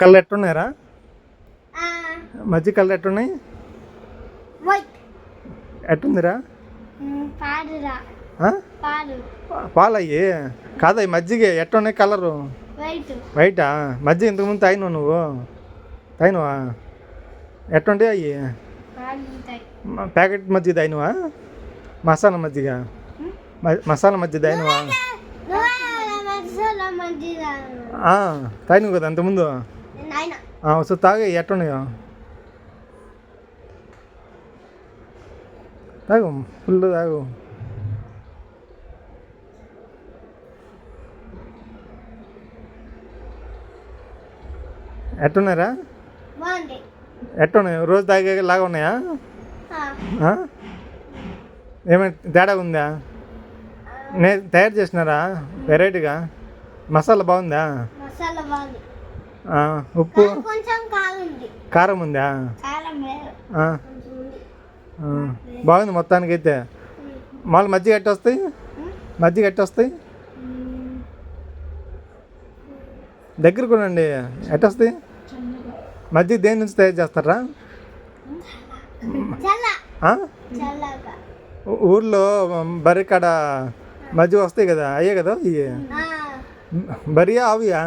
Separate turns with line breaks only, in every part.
కళ్ళు ఎట్టున్నాయరా
ఆ,
మజ్జిగ కళ్ళు ఎట్టున్నాయి ఎట్టుందిరా? పాలయ్యి. కాదా ఈ మజ్జిగ? ఎట్టున్నాయి కలరు?
వైట్.
మజ్జిగ ఇంతకుముందు తాగినావు నువ్వు? తాగినవా? ఎట్టుంటే అయ్యి? ప్యాకెట్ మజ్జిగ తాగినవా? మసాలా మజ్జిగ? మసాలా మజ్జిగ తాగినవా? ఆ, తాగినావు కదా అంతకుముందు ఒకసారి తాగే ఎట్టున్నాయో తాగు ఫుల్ తాగు. ఎట్టున్నారా ఎట్టున్నాయి రోజు తాగే లాగా ఉన్నాయా? ఏమైనా తేడా ఉందా? నే తయారు చేసినారా? వెరైటీగా? మసాలా బాగుందా. ఉప్పు.
కొంచెం కారం ఉంది.
బాగుంది మొత్తానికి అయితే మళ్ళీ మజ్జిగ ఎట్ట వస్తాయి మజ్జిగ ఎట్ట వస్తాయి దగ్గర కొనండి ఎట్ట వస్తాయి మజ్జిగ దేని నుంచి తయారు చేస్తారా? ఊర్లో బర్రె కాడ మజ్జిగ వస్తాయి కదా? అయ్యే కదా ఇవి బరియా అవియా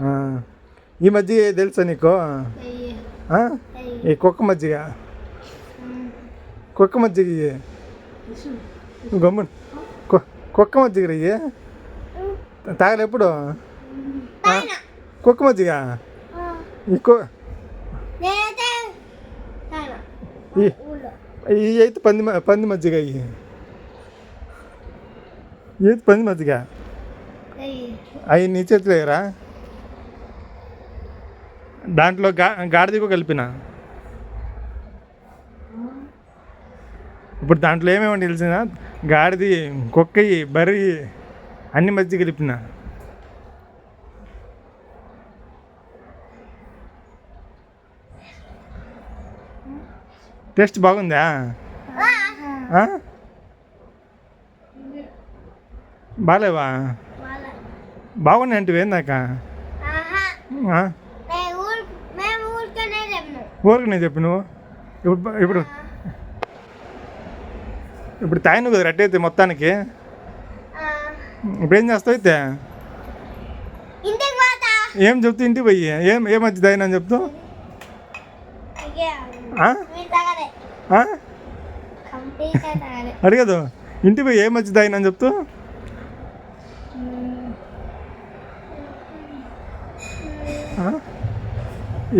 ఆ. ఈ మజ్జిగ తెలుసా నీకు. ఈ కుక్క మజ్జిగ? కుక్క మజ్జిగ. గమ్మున. కు- కుక్క మజ్జిగ ఇయ్యి. తాగలే ఎప్పుడు? కుక్క మజ్జిగ?
ఆ,
ఈ అయితే పంది పంది మజ్జిగ ఈ అయితే పంది మజ్జిగ. అవి నీ చేతిలేరా దాంట్లో గా గాడిదిగో కలిపిన? ఇప్పుడు దాంట్లో ఏమేమి తెలిసిన గాడిది కుక్కయి బర్రి అన్ని మధ్య కలిపిన? టేస్ట్ బాగుందా?
బాగాలేవా
బాగున్నాయి అంటే ఏందాక
ఊరికనే చెప్పినాం.
ఊరికి నేను చెప్పు నువ్వు ఇప్పుడు ఇప్పుడు ఇప్పుడు తాయిను కదా రెడ్ అయితే మొత్తానికి? ఇప్పుడు ఏం చేస్తావు అయితే? ఏం చెప్తూ ఇంటికి పోయి? ఏం ఏ తాగినా అని చెప్తూ?
తగలే.
అడగదు. ఇంటికి పోయి ఏ మధ్య తాగినా అని చెప్తూ?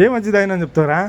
ఏ మంచిదైనా అని చెప్తారా?